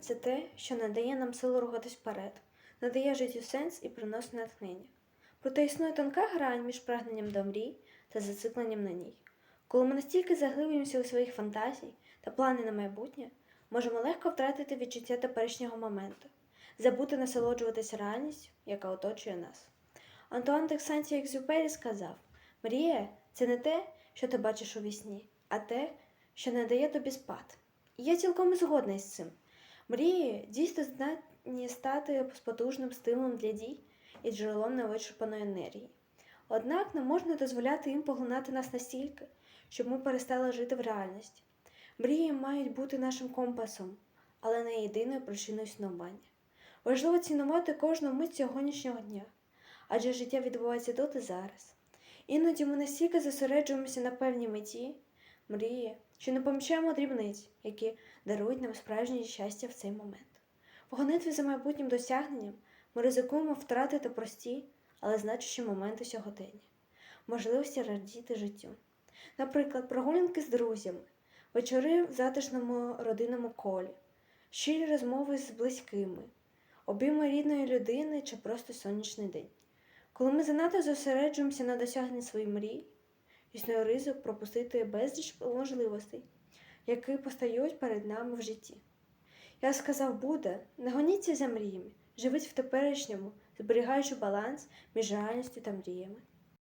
це те, що надає нам силу рухатись вперед, надає життю сенс і приносить натхнення. Проте існує тонка грань між прагненням до мрій та зацикленням на ній. Коли ми настільки заглиблюємося у своїх фантазій та плани на майбутнє, можемо легко втратити відчуття теперішнього моменту, забути насолоджуватися реальністю, яка оточує нас. Антуан де Ксанті-Екзюпері сказав: Мрія це не те, що ти бачиш у вісні, а те, що не дає тобі спати. І я цілком згодна із цим. Мрії дійсно здатні стати потужним стимулом для дій і джерелом невичерпаної енергії. Однак не можна дозволяти їм поглинати нас настільки, щоб ми перестали жити в реальності. Мрії мають бути нашим компасом, але не єдиною причиною існування. Важливо цінувати кожну мить сьогоднішнього дня, адже життя відбувається тут і зараз. Іноді ми настільки зосереджуємося на певній меті, мрії, що не помічаємо дрібниць, які дарують нам справжнє щастя в цей момент. В гонитві за майбутнім досягненням ми ризикуємо втратити прості, але значущі моменти сьогодення, можливості радіти життю. Наприклад, прогулянки з друзями, вечори в затишному родинному колі, щирі розмови з близькими, обійми рідної людини чи просто сонячний день. Коли ми занадто зосереджуємося на досягненні своїх мрій, існує ризик пропустити безліч можливостей, які постають перед нами в житті. Я сказав буде, не гоніться за мріями, живіть в теперішньому, зберігаючи баланс між реальністю та мріями.